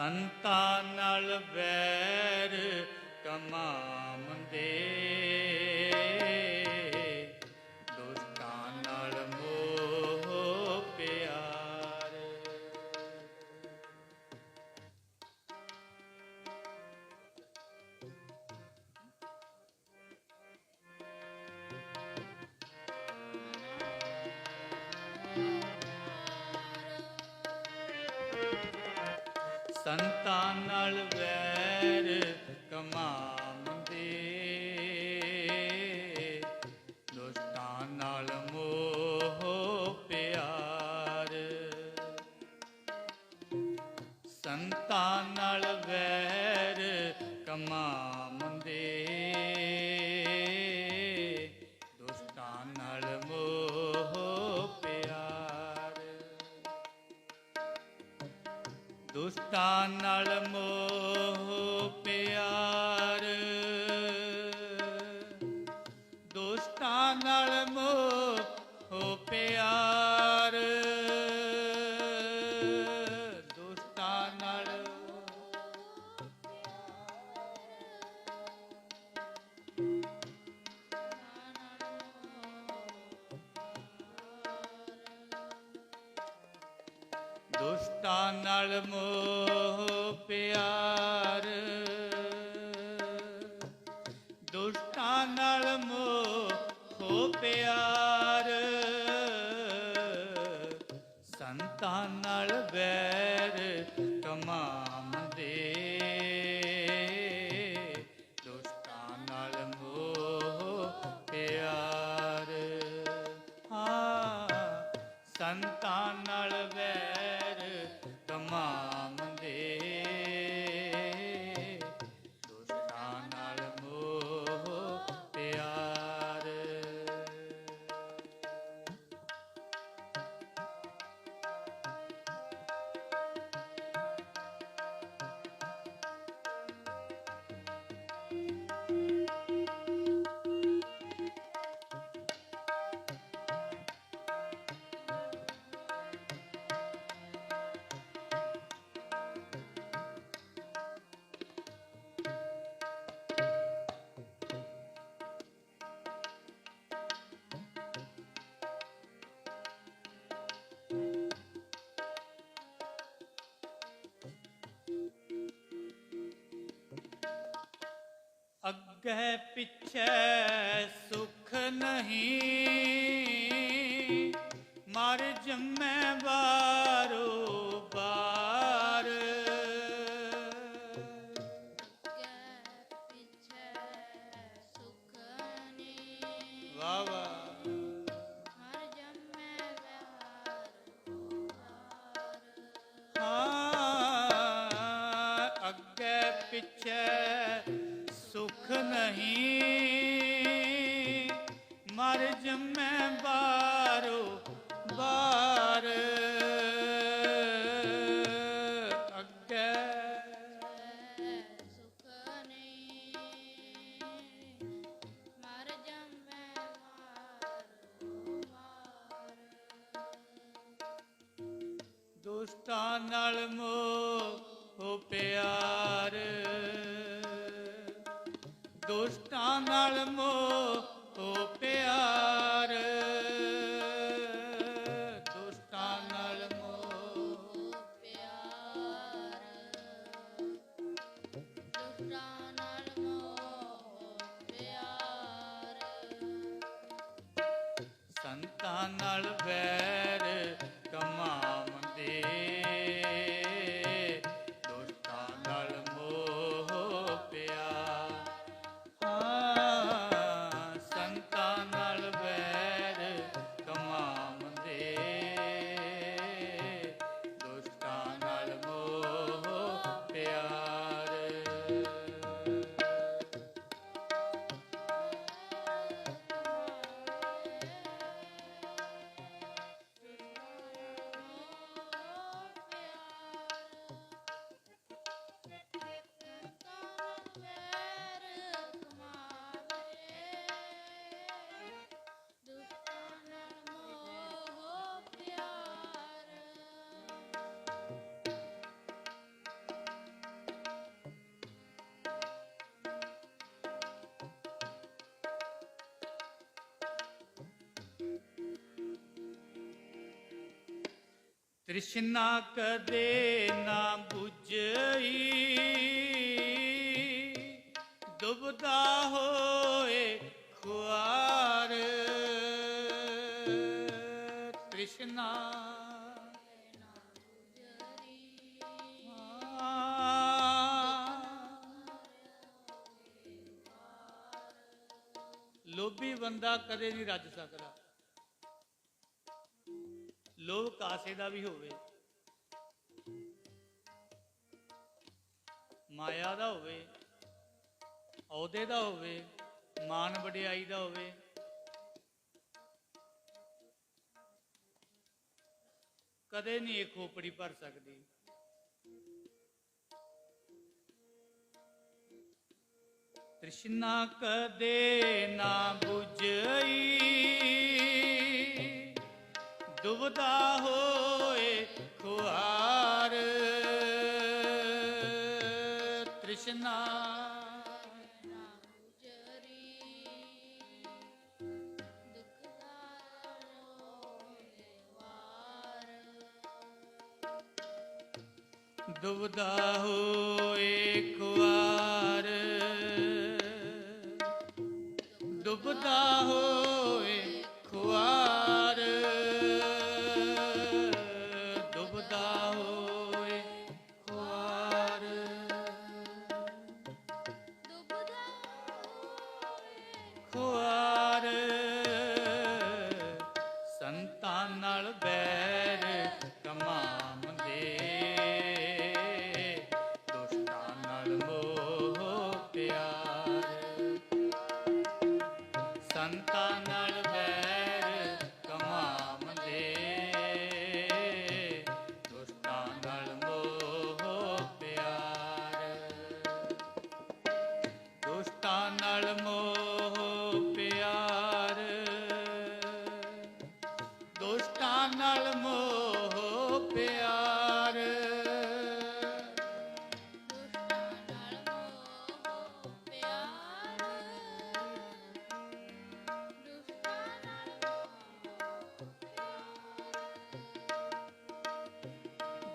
ਸੰਤਾਂ ਨਾਲ ਵੈਰ ਕਮਾਮ ਦੇ। ਸੰਤਾਂ ਨਾਲ ਵੈਰ ਕਮਾ ਦੋਸਤਾਂ ਨਾਲ ਮੋ ਤਾਂ ਨਾਲ ਮੋਹ ਪਿਆ ਪਿੱਛੇ ਸੁਖ ਨਹੀਂ। ਮਰ ਜੰਮੇ ਵਾਰੋ ਦੁਸ਼ਟਾਂ ਨਾਲ ਮੋ ਪਿਆਰ। ਦੁਸ਼ਟਾਂ ਨਾਲ ਮੋਹ ਨਾਲ ਬੈ ਤ੍ਰਿਸ਼ਨਾ ਕਦੇ ਨਾ 부ਝਈ ਦੁਬਦਾ ਹੋਏ ਖੁਆਰ। ਤ੍ਰਿਸ਼ਨਾ ਲੋਭੀ ਬੰਦਾ ਕਦੇ ਨਹੀਂ ਰੱਜ ਸਕਦਾ। ਕਾਸੇ ਦਾ ਵੀ ਹੋਵੇ। ਮਾਇਆ ਦਾ ਹੋਵੇ, ਅਹੁਦੇ ਦਾ ਹੋਵੇ, ਮਾਨ ਵਡਿਆਈ ਦਾ ਹੋਵੇ। ਕਦੇ ਨਹੀਂ ਇਹ ਖੋਪੜੀ ਭਰ ਸਕਦੀ। ਤ੍ਰਿਸ਼ਨਾ ਕਦੇ ਨਾ 부 ਡੁੱਬਦਾ ਹੋਏ ਖੁਆਰ ਤ੍ਰਿਸ਼ਨਾ। ਦੁਬਦਾ ਹੋਏ ਖੁਆਰ ਦੁਬਦਾ ਹੋ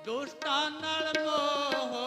ਦੁਸ਼ਟਾਂ ਨਾਲ ਮੋਹ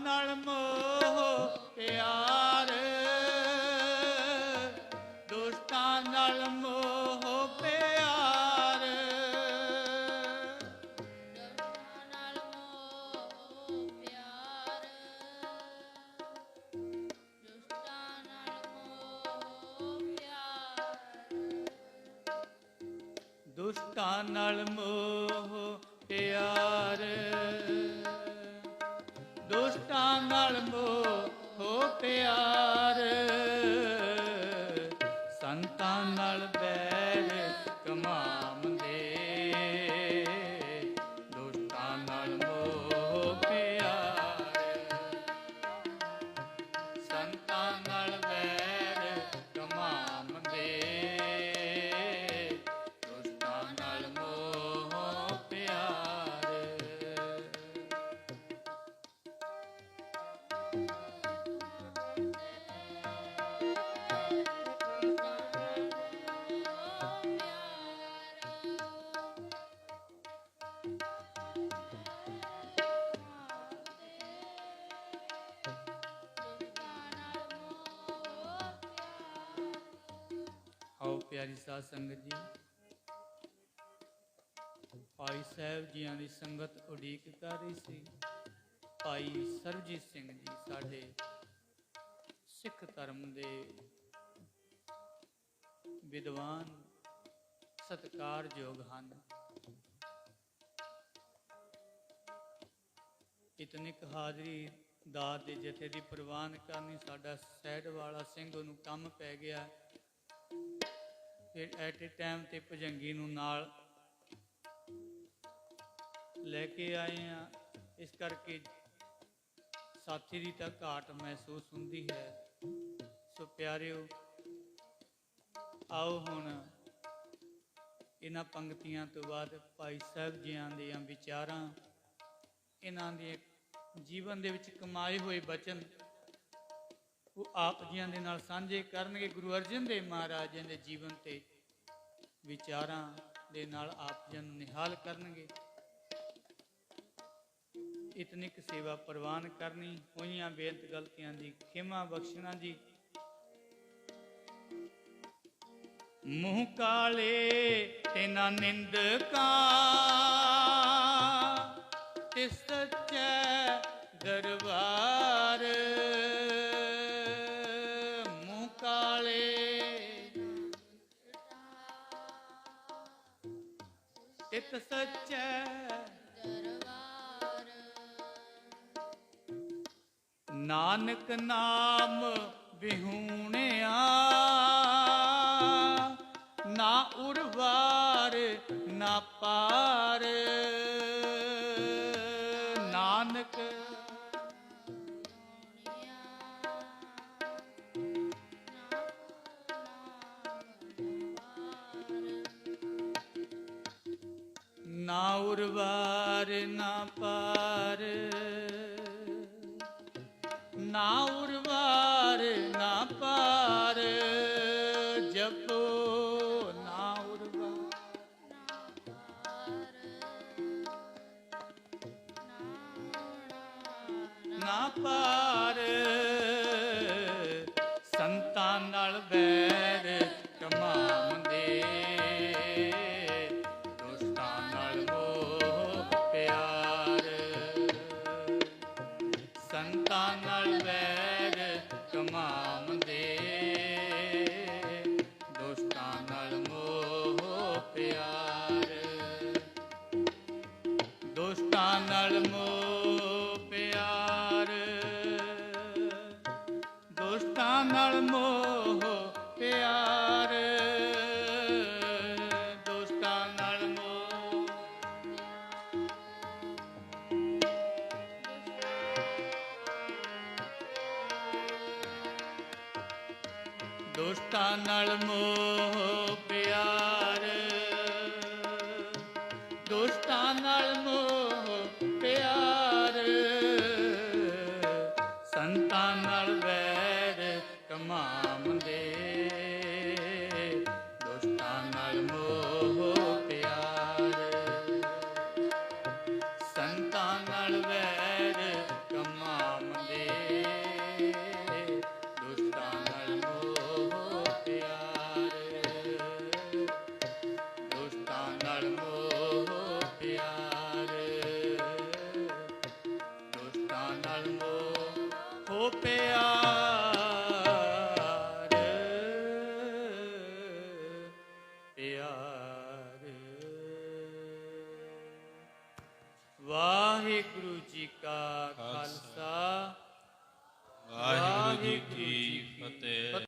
ਨਾਲ ਮੋਹ ਪਿਆਰ। ਦੋਸਤਾਂ ਨਾਲ ਮੋਹ ਪਿਆਰ ਦੋਸਤਾਂ ਨਾਲ ਮੋਹ ਪਿਆਰ ਦੁਸ਼ਟਾਂ ਨਾਲ ਮੋਹ ਪਿਆਰ। ਦੁਸ਼ਟਾਂ ਨਾਲ ਮੋਹ ਪਿਆਰ। ਪਿਆਰ ਪਿਆਰੀ ਸਾਧ ਸੰਗਤ ਜੀ, ਭਾਈ ਸਾਹਿਬ ਜੀਆਂ ਦੀ ਸੰਗਤ ਉਡੀਕ ਕਰ ਰਹੀ ਸੀ। ਭਾਈ ਸਰਜੀਤ ਸਿੰਘ ਜੀ ਸਾਡੇ ਸਿੱਖ ਧਰਮ ਦੇ ਵਿਦਵਾਨ ਸਤਕਾਰਯੋਗ ਹਨ। ਇਤਨਿਕ ਹਾਜ਼ਰੀ ਦਾਤ ਦੇ ਜਥੇ ਦੀ ਪ੍ਰਵਾਨ ਕਰਨੀ ਸਾਡਾ ਸਹਿਡ ਵਾਲਾ ਸਿੰਘ ਨੂੰ ਕੰਮ ਪੈ ਗਿਆ। ਫਿਰ ਐਟ ਏ ਟਾਈਮ ਤੇ ਭਜੰਗੀ ਨੂੰ ਨਾਲ ਲੈ ਕੇ ਆਏ ਆ ਇਸ ਕਰਕੇ ਸਾਥੀ ਦੀ ਤਾਂ ਘਾਟ ਮਹਿਸੂਸ ਹੁੰਦੀ ਹੈ। ਸੋ ਪਿਆਰਿਓ, ਆਓ ਹੁਣ ਇਹਨਾਂ ਪੰਕਤੀਆਂ ਤੋਂ ਬਾਅਦ ਭਾਈ ਸਾਹਿਬ ਜੀਆਂ ਦੀਆਂ ਵਿਚਾਰਾਂ, ਇਹਨਾਂ ਦੇ ਜੀਵਨ ਦੇ ਵਿੱਚ ਕਮਾਏ ਹੋਏ ਬਚਨ ਉਹ ਆਪ ਜੀਆਂ ਦੇ ਨਾਲ ਸਾਂਝੇ ਕਰਨਗੇ ਗੁਰੂ ਅਰਜਨ ਦੇਵ ਮਹਾਰਾਜ ਜੀ ਦੇ ਜੀਵਨ ਤੇ ਵਿਚਾਰਾਂ ਦੇ ਨਾਲ ਆਪ ਜਨ ਨੂੰ ਨਿਹਾਲ ਕਰਨਗੇ। ਇਤਨੀ ਸੇਵਾ ਪ੍ਰਵਾਨ ਕਰਨੀ, ਹੋਈਆਂ ਬੇਅੰਤ ਗਲਤੀਆਂ ਦੀ ਖਿਮਾ ਬਖਸ਼ਣਾ ਜੀ। ਮੂੰਹ ਕਾਲੇ ਤੇ ਨਾ ਨਿੰਦਕਾਂ ਤੇ ਸੱਚੇ ਦਰਬਾਰ ਤਿਤ ਸੱਚੇ। ਦਰਬਾਰ ਨਾਨਕ ਨਾਮ ਵਿਹੂਣਿਆ ਨਾ ਉਰਵਾ ਨਾ ਉਰਵਾਰ, ਨਾ ਪਾਰ। ਨਾ ਉਰਵਾਰ, ਨਾ ਪਾਰ। ਜਪੋ, ਨਾ ਉਰਵਾਰ। ਨਾ ਪਾਰ। ਸੰਤਾਂ ਨਾਲ ਬੈਰ ਨਾਲ ਮੋਹ ਪਿਆਰ। ਦੋਸਤਾਂ ਨਾਲ ਮੋਹ। ਦੋਸਤਾਂ ਨਾਲ ਮੋਹ ਪਿਆਰ। ਦੋਸਤਾਂ ਨਾਲ ਮੋਹ